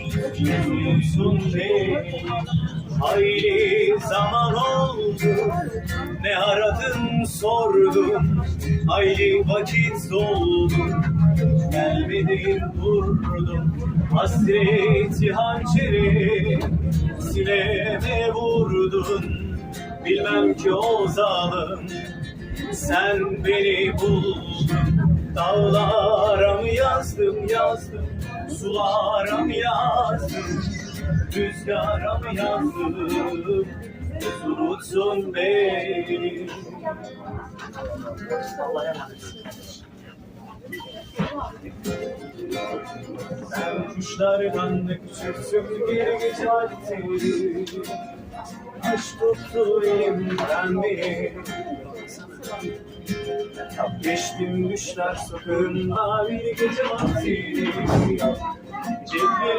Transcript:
Unutsun beni Hayli zaman oldu. Ne aradın sordum Hayli vakit doldu. Gelmedin durdum Hasreti hançeri Sineme vurdun. Bilmem ki o zalim Sen beni buldun. Dağlara mı yazdım yazdım Sulara mı yazdım Rüzgara mı yazdım Unutsun beni. Sen kuşlardan da küçüksün geri gece vakti Aşk tuttu elimden beni. Geçtim düşler sokağında bir gece vakti. Cepleri